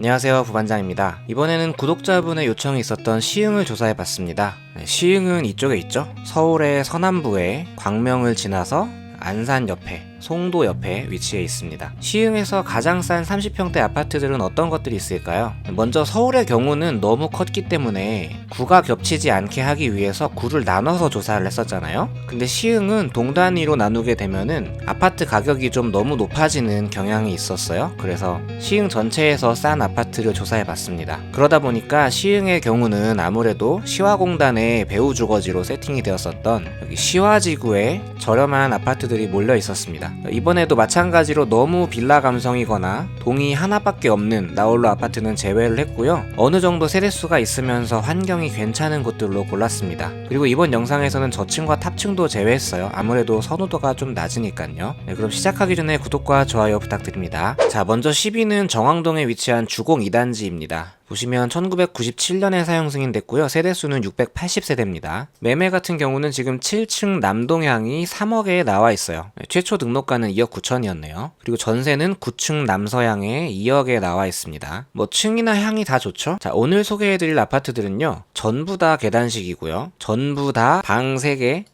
안녕하세요 부반장입니다. 이번에는 구독자분의 요청이 있었던 시흥을 조사해봤습니다. 네, 시흥은 이쪽에 있죠? 서울의 서남부에 광명을 지나서 안산 옆에 송도 옆에 위치해 있습니다. 시흥에서 가장 싼 30평대 아파트들은 어떤 것들이 있을까요? 먼저 서울의 경우는 너무 컸기 때문에 구가 겹치지 않게 하기 위해서 구를 나눠서 조사를 했었잖아요. 근데 시흥은 동 단위로 나누게 되면은 아파트 가격이 좀 너무 높아지는 경향이 있었어요. 그래서 시흥 전체에서 싼 아파트를 조사해 봤습니다. 그러다 보니까 시흥의 경우는 아무래도 시화공단의 배후 주거지로 세팅이 되었었던 여기 시화지구에 저렴한 아파트들이 몰려 있었습니다. 이번에도 마찬가지로 너무 빌라 감성이거나 동이 하나밖에 없는 나홀로 아파트는 제외를 했고요. 어느 정도 세대수가 있으면서 환경이 괜찮은 곳들로 골랐습니다. 그리고 이번 영상에서는 저층과 탑층도 제외했어요. 아무래도 선호도가 좀 낮으니까요. 네, 그럼 시작하기 전에 구독과 좋아요 부탁드립니다. 자, 먼저 10위는 정왕동에 위치한 주공 2단지입니다. 보시면 1997년에 사용 승인됐고요. 세대수는 680세대입니다. 매매 같은 경우는 지금 7층 남동향이 3억에 나와 있어요. 네, 최초 등록가는 2억 9천이었네요. 그리고 전세는 9층 남서향에 2억에 나와 있습니다. 뭐 층이나 향이 다 좋죠? 자, 오늘 소개해드릴 아파트들은요. 전부 다 계단식이고요. 전부 다 방 3개,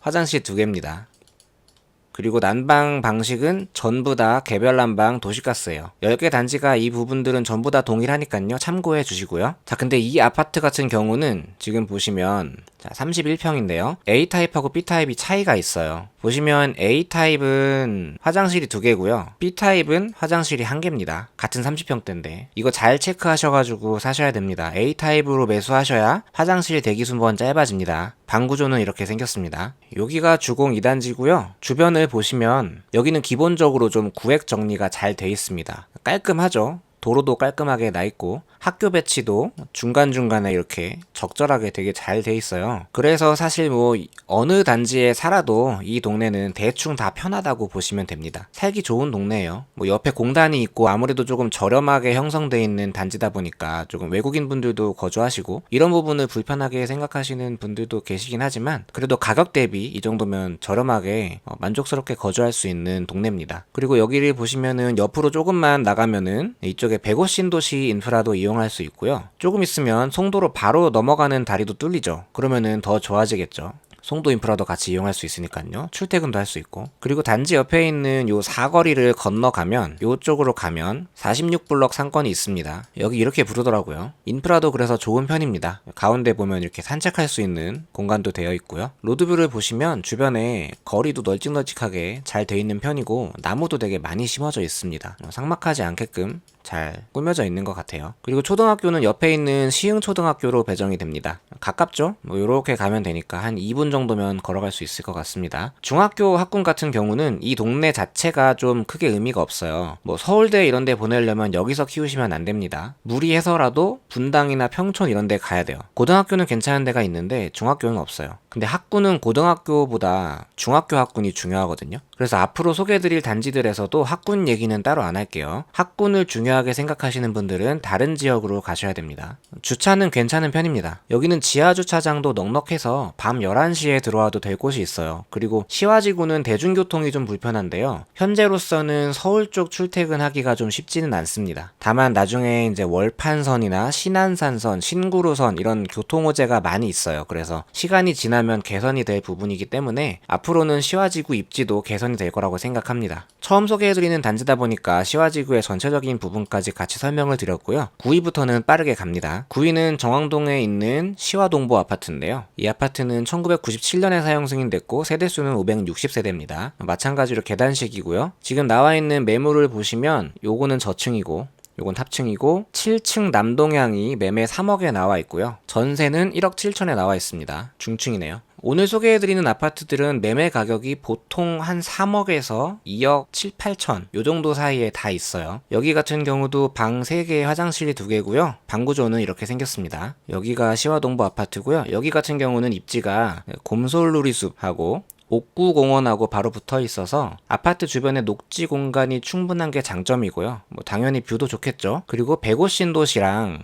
화장실 2개입니다. 그리고 난방 방식은 전부 다 개별 난방 도시가스예요. 10개 단지가 이 부분들은 전부 다 동일하니까요. 참고해 주시고요. 자, 근데 이 아파트 같은 경우는 지금 보시면 자, 31평인데요. A타입하고 B타입이 차이가 있어요. 보시면 A타입은 화장실이 두 개고요. B타입은 화장실이 한 개입니다. 같은 30평대인데. 이거 잘 체크하셔가지고 사셔야 됩니다. A타입으로 매수하셔야 화장실 대기 순번 짧아집니다. 방 구조는 이렇게 생겼습니다. 여기가 주공 2단지고요. 주변을 보시면 여기는 기본적으로 좀 구획 정리가 잘 돼 있습니다. 깔끔하죠? 도로도 깔끔하게 나 있고 학교 배치도 중간중간에 이렇게 적절하게 되게 잘 돼 있어요. 그래서 사실 뭐 어느 단지에 살아도 이 동네는 대충 다 편하다고 보시면 됩니다. 살기 좋은 동네예요. 뭐 옆에 공단이 있고 아무래도 조금 저렴하게 형성돼 있는 단지다 보니까 조금 외국인 분들도 거주하시고 이런 부분을 불편하게 생각하시는 분들도 계시긴 하지만 그래도 가격 대비 이 정도면 저렴하게 어, 만족스럽게 거주할 수 있는 동네입니다. 그리고 여기를 보시면은 옆으로 조금만 나가면은 이쪽 에 백오 신도시 인프라도 이용할 수 있고요. 조금 있으면 송도로 바로 넘어가는 다리도 뚫리죠. 그러면은 더 좋아지겠죠. 송도 인프라도 같이 이용할 수 있으니까요. 출퇴근도 할 수 있고. 그리고 단지 옆에 있는 요 사거리를 건너가면 요쪽으로 가면 46블럭 상권이 있습니다. 여기 이렇게 부르더라고요. 인프라도 그래서 좋은 편입니다. 가운데 보면 이렇게 산책할 수 있는 공간도 되어 있고요. 로드뷰를 보시면 주변에 거리도 널찍널찍하게 잘 되어 있는 편이고 나무도 되게 많이 심어져 있습니다. 삭막하지 않게끔 잘 꾸며져 있는 것 같아요. 그리고 초등학교는 옆에 있는 시흥초등학교로 배정이 됩니다. 가깝죠? 뭐 이렇게 가면 되니까 한 2분 정도면 걸어갈 수 있을 것 같습니다. 중학교 학군 같은 경우는 이 동네 자체가 좀 크게 의미가 없어요. 뭐 서울대 이런 데 보내려면 여기서 키우시면 안 됩니다. 무리해서라도 분당이나 평촌 이런 데 가야 돼요. 고등학교는 괜찮은 데가 있는데 중학교는 없어요. 근데 학군은 고등학교보다 중학교 학군이 중요하거든요. 그래서 앞으로 소개해드릴 단지들에서도 학군 얘기는 따로 안 할게요. 학군을 중요 하게 생각하시는 분들은 다른 지역으로 가셔야 됩니다. 주차는 괜찮은 편입니다. 여기는 지하 주차장도 넉넉해서 밤 11시에 들어와도 될 곳이 있어요. 그리고 시화지구는 대중교통이 좀 불편한데요. 현재로서는 서울 쪽 출퇴근하기가 좀 쉽지는 않습니다. 다만 나중에 이제 월판선이나 신안산선, 신구루선 이런 교통호재가 많이 있어요. 그래서 시간이 지나면 개선이 될 부분이기 때문에 앞으로는 시화지구 입지도 개선이 될 거라고 생각합니다. 처음 소개해드리는 단지다 보니까 시화지구의 전체적인 부분 까지 같이 설명을 드렸고요. 9위부터는 빠르게 갑니다. 9위는 정왕동에 있는 시화동보 아파트인데요. 이 아파트는 1997년에 사용 승인됐고 세대수는 560세대입니다. 마찬가지로 계단식이고요. 지금 나와 있는 매물을 보시면 요거는 저층이고 요건 탑층이고 7층 남동향이 매매 3억에 나와 있고요. 전세는 1억 7천에 나와 있습니다. 중층이네요. 오늘 소개해드리는 아파트들은 매매 가격이 보통 한 3억에서 2억 7, 8천 요 정도 사이에 다 있어요. 여기 같은 경우도 방 3개, 화장실이 2개고요. 방 구조는 이렇게 생겼습니다. 여기가 시화동부 아파트고요. 여기 같은 경우는 입지가 곰솔누리숲하고 옥구공원하고 바로 붙어 있어서 아파트 주변에 녹지 공간이 충분한 게 장점이고요. 뭐 당연히 뷰도 좋겠죠. 그리고 백오신도시랑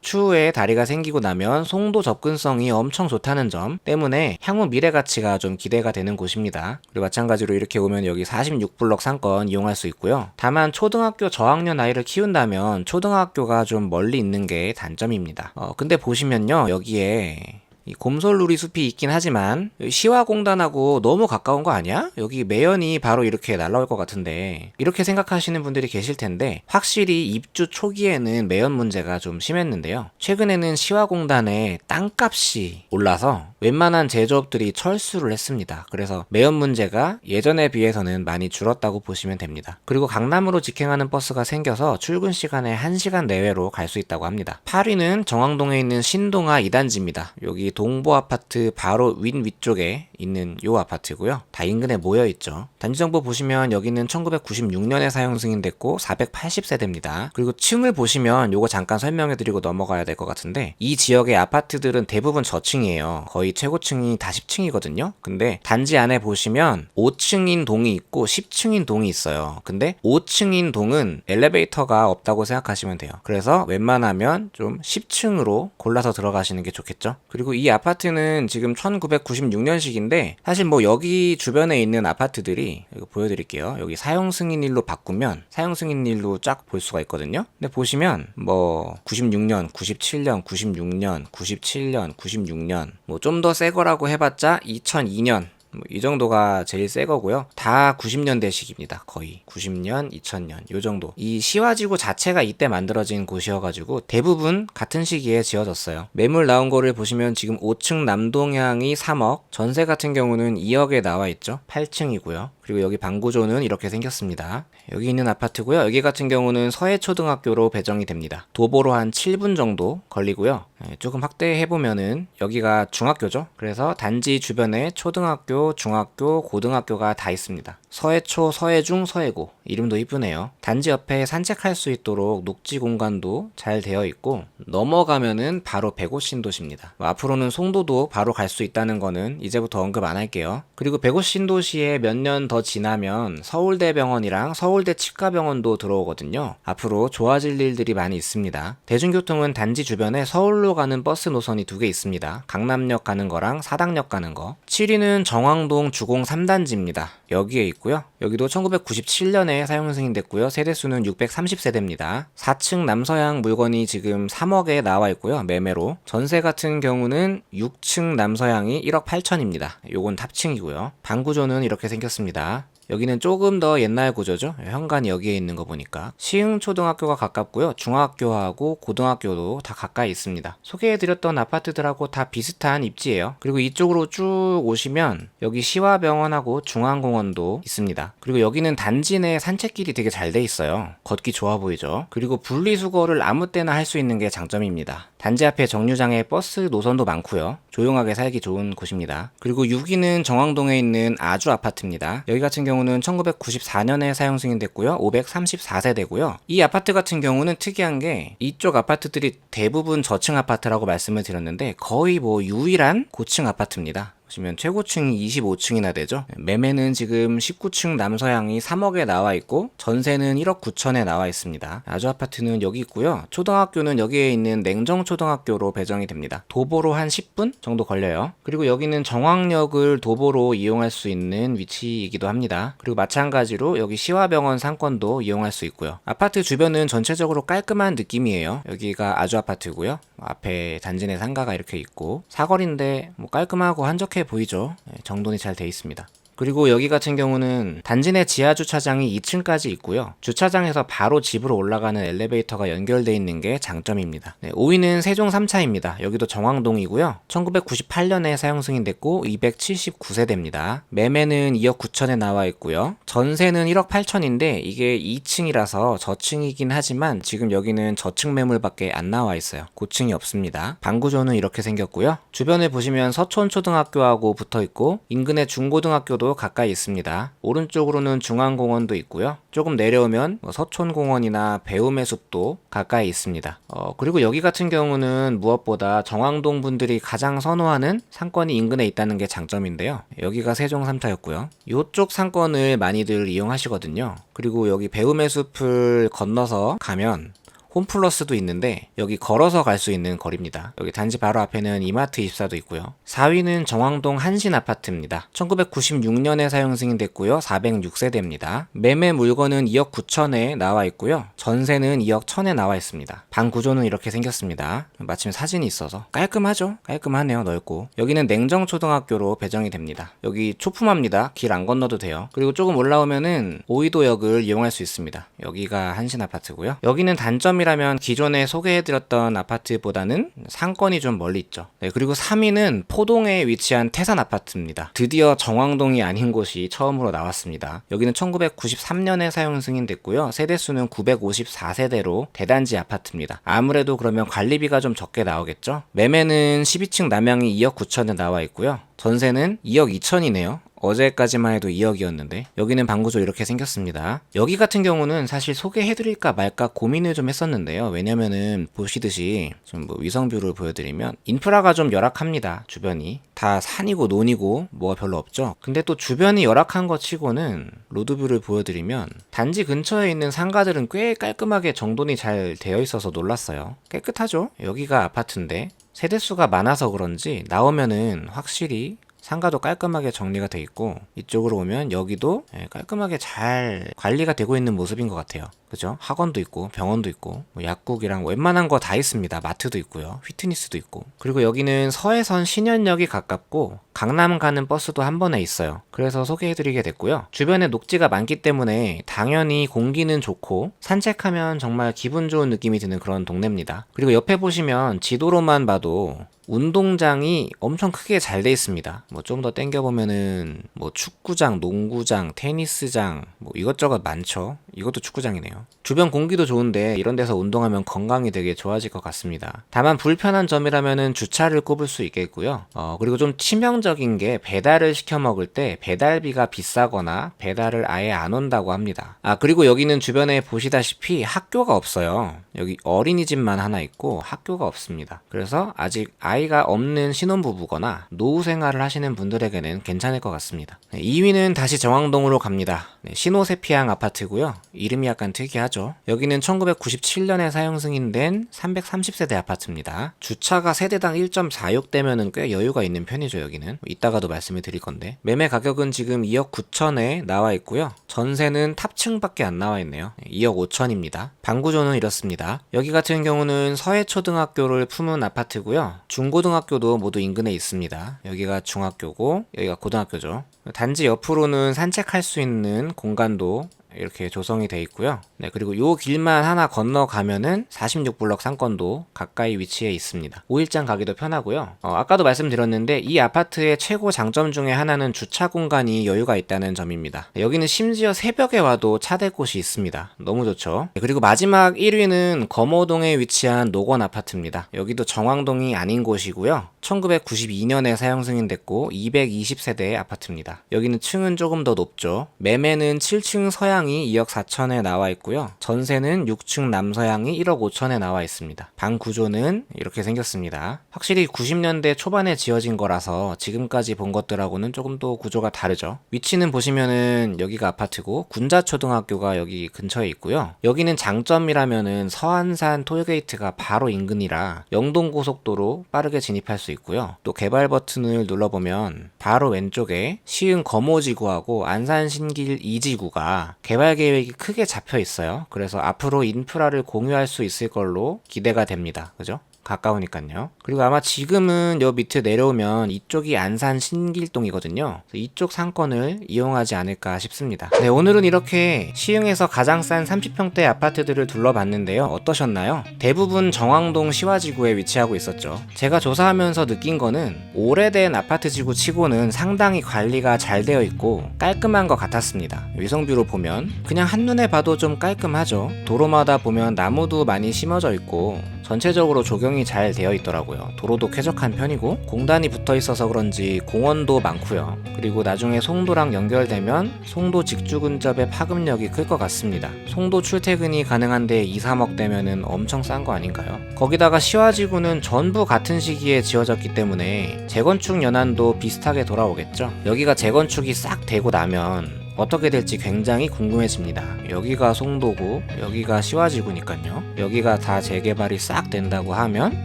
추후에 다리가 생기고 나면 송도 접근성이 엄청 좋다는 점 때문에 향후 미래 가치가 좀 기대가 되는 곳입니다. 그리고 마찬가지로 이렇게 오면 여기 46블럭 상권 이용할 수 있고요. 다만 초등학교 저학년 아이를 키운다면 초등학교가 좀 멀리 있는 게 단점입니다. 어, 근데 보시면요. 여기에 이 곰솔누리 숲이 있긴 하지만 시화공단하고 너무 가까운 거 아니야? 여기 매연이 바로 이렇게 날라올 것 같은데 이렇게 생각하시는 분들이 계실 텐데 확실히 입주 초기에는 매연 문제가 좀 심했는데요. 최근에는 시화공단의 땅값이 올라서 웬만한 제조업들이 철수를 했습니다. 그래서 매연 문제가 예전에 비해서는 많이 줄었다고 보시면 됩니다. 그리고 강남으로 직행하는 버스가 생겨서 출근 시간에 1시간 내외로 갈 수 있다고 합니다. 8위는 정왕동에 있는 신동아 2단지입니다. 여기 동보 아파트 바로 윈 위쪽에 있는 요 아파트고요. 다 인근에 모여 있죠. 단지 정보 보시면 여기는 1996년에 사용 승인됐고 480세대입니다. 그리고 층을 보시면 요거 잠깐 설명해 드리고 넘어가야 될 것 같은데 이 지역의 아파트들은 대부분 저층이에요. 거의 최고층이 다 10층이거든요. 근데 단지 안에 보시면 5층인 동이 있고 10층인 동이 있어요. 근데 5층인 동은 엘리베이터가 없다고 생각하시면 돼요. 그래서 웬만하면 좀 10층으로 골라서 들어가시는 게 좋겠죠. 그리고 이 아파트는 지금 1996년식인데 사실 뭐 여기 주변에 있는 아파트들이 이거 보여드릴게요. 여기 사용 승인일로 바꾸면 사용 승인일로 쫙 볼 수가 있거든요. 근데 보시면 뭐 96년, 97년, 96년, 97년, 96년 뭐 좀더 새 거라고 해봤자 2002년 뭐 이 정도가 제일 새 거고요. 다 90년대식입니다. 거의 90년, 2000년 요 정도. 이 시화지구 자체가 이때 만들어진 곳이어가지고 대부분 같은 시기에 지어졌어요. 매물 나온 거를 보시면 지금 5층 남동향이 3억, 전세 같은 경우는 2억에 나와 있죠. 8층이고요. 그리고 여기 방구조는 이렇게 생겼습니다. 여기 있는 아파트고요. 여기 같은 경우는 서해초등학교로 배정이 됩니다. 도보로 한 7분 정도 걸리고요. 예, 조금 확대해 보면은 여기가 중학교죠. 그래서 단지 주변에 초등학교, 중학교, 고등학교가 다 있습니다. 서해초, 서해중, 서해고 이름도 이쁘네요. 단지 옆에 산책할 수 있도록 녹지 공간도 잘 되어 있고 넘어가면은 바로 백오 신도시입니다. 뭐 앞으로는 송도도 바로 갈 수 있다는 거는 이제부터 언급 안 할게요. 그리고 백오 신도시에 몇 년더 지나면 서울대병원이랑 서울대 치과병원도 들어오거든요. 앞으로 좋아질 일들이 많이 있습니다. 대중교통은 단지 주변에 서울로 가는 버스 노선이 두 개 있습니다. 강남역 가는 거랑 사당역 가는 거. 7위는 정왕동 주공 3단지입니다. 여기에 있고요. 여기도 1997년에 사용 승인됐고요. 세대수는 630세대입니다. 4층 남서양 물건이 지금 3억에 나와 있고요. 매매로. 전세 같은 경우는 6층 남서양이 1억 8천입니다. 요건 탑층이고요. 방구조는 이렇게 생겼습니다. kita 여기는 조금 더 옛날 구조죠. 현관이 여기에 있는 거 보니까. 시흥초등학교가 가깝고요. 중학교하고 고등학교도 다 가까이 있습니다. 소개해드렸던 아파트들하고 다 비슷한 입지예요. 그리고 이쪽으로 쭉 오시면 여기 시화병원하고 중앙공원도 있습니다. 그리고 여기는 단지 내 산책길이 되게 잘 돼 있어요. 걷기 좋아 보이죠. 그리고 분리수거를 아무 때나 할 수 있는 게 장점입니다. 단지 앞에 정류장에 버스 노선도 많고요. 조용하게 살기 좋은 곳입니다. 그리고 6위는 정왕동에 있는 아주 아파트입니다. 여기 같은 경우 는 1994년에 사용 승인됐고요. 534세대고요. 이 아파트 같은 경우는 특이한 게 이쪽 아파트들이 대부분 저층 아파트라고 말씀을 드렸는데 거의 뭐 유일한 고층 아파트입니다. 보시면 최고층이 25층이나 되죠. 매매는 지금 19층 남서향이 3억에 나와 있고 전세는 1억 9천에 나와 있습니다. 아주 아파트는 여기 있고요. 초등학교는 여기에 있는 냉정초등학교로 배정이 됩니다. 도보로 한 10분 정도 걸려요. 그리고 여기는 정왕역을 도보로 이용할 수 있는 위치이기도 합니다. 그리고 마찬가지로 여기 시화병원 상권도 이용할 수 있고요. 아파트 주변은 전체적으로 깔끔한 느낌이에요. 여기가 아주 아파트고요. 앞에 단지 내 상가가 이렇게 있고 사거리인데 뭐 깔끔하고 한적해 보이죠. 네, 정돈이 잘 돼 있습니다. 그리고 여기 같은 경우는 단지 내 지하 주차장이 2층까지 있고요. 주차장에서 바로 집으로 올라가는 엘리베이터가 연결되어 있는 게 장점입니다. 네, 5위는 세종 3차입니다. 여기도 정왕동이고요. 1998년에 사용 승인됐고 279세대입니다. 매매는 2억 9천에 나와 있고요. 전세는 1억 8천인데 이게 2층이라서 저층이긴 하지만 지금 여기는 저층 매물밖에 안 나와 있어요. 고층이 없습니다. 방구조는 이렇게 생겼고요. 주변에 보시면 서촌초등학교하고 붙어 있고 인근의 중고등학교도 가까이 있습니다. 오른쪽으로는 중앙공원도 있고요. 조금 내려오면 뭐 서촌공원이나 배움의 숲도 가까이 있습니다. 어, 그리고 여기 같은 경우는 무엇보다 정왕동 분들이 가장 선호하는 상권이 인근에 있다는 게 장점인데요. 여기가 세종 3타였고요. 이쪽 상권을 많이들 이용하시거든요. 그리고 여기 배움의 숲을 건너서 가면 홈플러스도 있는데 여기 걸어서 갈 수 있는 거리입니다. 여기 단지 바로 앞에는 이마트 24도 있고요. 4위는 정왕동 한신 아파트입니다. 1996년에 사용 승인됐고요. 406세대입니다. 매매 물건은 2억 9천에 나와 있고요. 전세는 2억 1천에 나와 있습니다. 방 구조는 이렇게 생겼습니다. 마침 사진이 있어서 깔끔하죠? 깔끔하네요. 넓고. 여기는 냉정초등학교로 배정이 됩니다. 여기 초품합니다. 길 안 건너도 돼요. 그리고 조금 올라오면은 오이도역을 이용할 수 있습니다. 여기가 한신 아파트고요. 여기는 단점이 라면 기존에 소개해드렸던 아파트보다는 상권이 좀 멀리 있죠. 네, 그리고 3위는 포동에 위치한 태산 아파트입니다. 드디어 정왕동이 아닌 곳이 처음으로 나왔습니다. 여기는 1993년에 사용 승인됐고요. 세대수는 954세대로 대단지 아파트입니다. 아무래도 그러면 관리비가 좀 적게 나오겠죠? 매매는 12층 남양이 2억 9천에 나와 있고요. 전세는 2억 2천이네요. 어제까지만 해도 2억이었는데 여기는 방구조 이렇게 생겼습니다. 여기 같은 경우는 사실 소개해드릴까 말까 고민을 좀 했었는데요. 왜냐면은 보시듯이 좀 뭐 위성뷰를 보여드리면 인프라가 좀 열악합니다. 주변이 다 산이고 논이고 뭐가 별로 없죠. 근데 또 주변이 열악한 것 치고는 로드뷰를 보여드리면 단지 근처에 있는 상가들은 꽤 깔끔하게 정돈이 잘 되어 있어서 놀랐어요. 깨끗하죠? 여기가 아파트인데 세대수가 많아서 그런지 나오면은 확실히 상가도 깔끔하게 정리가 돼 있고 이쪽으로 오면 여기도 예, 깔끔하게 잘 관리가 되고 있는 모습인 것 같아요. 그죠? 학원도 있고 병원도 있고 뭐 약국이랑 웬만한 거 다 있습니다. 마트도 있고요. 휘트니스도 있고 그리고 여기는 서해선 신현역이 가깝고 강남 가는 버스도 한 번에 있어요. 그래서 소개해드리게 됐고요. 주변에 녹지가 많기 때문에 당연히 공기는 좋고 산책하면 정말 기분 좋은 느낌이 드는 그런 동네입니다. 그리고 옆에 보시면 지도로만 봐도 운동장이 엄청 크게 잘 돼 있습니다. 뭐 좀 더 땡겨 보면은 뭐 축구장, 농구장, 테니스장 뭐 이것저것 많죠. 이것도 축구장이네요. 주변 공기도 좋은데 이런 데서 운동하면 건강이 되게 좋아질 것 같습니다. 다만 불편한 점이라면은 주차를 꼽을 수 있겠고요. 어, 그리고 좀 치명적인 게 배달을 시켜 먹을 때 배달비가 비싸거나 배달을 아예 안 온다고 합니다. 아, 그리고 여기는 주변에 보시다시피 학교가 없어요. 여기 어린이집만 하나 있고 학교가 없습니다. 그래서 아직 아이가 없는 신혼부부거나 노후 생활을 하시는 분들에게는 괜찮을 것 같습니다. 네, 2위는 다시 정왕동으로 갑니다. 네, 신호세피앙 아파트고요. 이름이 약간 특이 하죠. 여기는 1997년에 사용 승인된 330세대 아파트입니다. 주차가 세대당 1.46대면은 꽤 여유가 있는 편이죠, 여기는. 이따가도 말씀을 드릴 건데. 매매 가격은 지금 2억 9천에 나와 있고요. 전세는 탑층밖에 안 나와 있네요. 2억 5천입니다. 방구조는 이렇습니다. 여기 같은 경우는 서해초등학교를 품은 아파트고요. 중고등학교도 모두 인근에 있습니다. 여기가 중학교고 여기가 고등학교죠. 단지 옆으로는 산책할 수 있는 공간도 이렇게 조성이 돼 있고요. 네, 그리고 요 길만 하나 건너가면은 46블럭 상권도 가까이 위치해 있습니다. 5일장 가기도 편하고요. 어, 아까도 말씀드렸는데 이 아파트의 최고 장점 중에 하나는 주차 공간이 여유가 있다는 점입니다. 여기는 심지어 새벽에 와도 차댈 곳이 있습니다. 너무 좋죠. 네, 그리고 마지막 1위는 검호동에 위치한 노건 아파트입니다. 여기도 정왕동이 아닌 곳이고요. 1992년에 사용 승인됐고 220세대의 아파트입니다. 여기는 층은 조금 더 높죠. 매매는 7층 서양이 2억 4천에 나와 있고요. 전세는 6층 남서양이 1억 5천에 나와 있습니다. 방 구조는 이렇게 생겼습니다. 확실히 90년대 초반에 지어진 거라서 지금까지 본 것들하고는 조금 더 구조가 다르죠. 위치는 보시면은 여기가 아파트고 군자초등학교가 여기 근처에 있고요. 여기는 장점이라면은 서안산 톨게이트가 바로 인근이라 영동고속도로 빠르게 진입할 수 있고요. 또 개발 버튼을 눌러보면 바로 왼쪽에 시흥 검오지구하고 안산 신길 2지구가 개발 계획이 크게 잡혀 있어요. 그래서 앞으로 인프라를 공유할 수 있을 걸로 기대가 됩니다. 그죠? 가까우니까요. 그리고 아마 지금은 여 밑에 내려오면 이쪽이 안산 신길동이거든요. 이쪽 상권을 이용하지 않을까 싶습니다. 네, 오늘은 이렇게 시흥에서 가장 싼 30평대 아파트들을 둘러봤는데요. 어떠셨나요? 대부분 정왕동 시화지구에 위치하고 있었죠. 제가 조사하면서 느낀 거는 오래된 아파트 지구 치고는 상당히 관리가 잘 되어 있고 깔끔한 것 같았습니다. 위성뷰로 보면 그냥 한눈에 봐도 좀 깔끔하죠. 도로마다 보면 나무도 많이 심어져 있고 전체적으로 조경이 잘 되어 있더라고요. 도로도 쾌적한 편이고 공단이 붙어 있어서 그런지 공원도 많고요. 그리고 나중에 송도랑 연결되면 송도 직주 근접의 파급력이 클 것 같습니다. 송도 출퇴근이 가능한데 2, 3억 되면은 엄청 싼 거 아닌가요? 거기다가 시화지구는 전부 같은 시기에 지어졌기 때문에 재건축 연한도 비슷하게 돌아오겠죠. 여기가 재건축이 싹 되고 나면 어떻게 될지 굉장히 궁금해집니다. 여기가 송도구, 여기가 시와지구니까요. 여기가 다 재개발이 싹 된다고 하면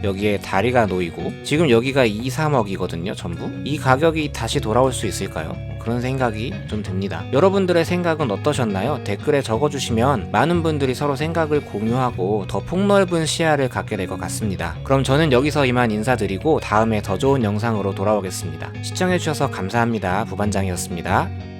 여기에 다리가 놓이고 지금 여기가 2, 3억이거든요, 전부. 이 가격이 다시 돌아올 수 있을까요? 그런 생각이 좀 듭니다. 여러분들의 생각은 어떠셨나요? 댓글에 적어주시면 많은 분들이 서로 생각을 공유하고 더 폭넓은 시야를 갖게 될 것 같습니다. 그럼 저는 여기서 이만 인사드리고 다음에 더 좋은 영상으로 돌아오겠습니다. 시청해주셔서 감사합니다. 부반장이었습니다.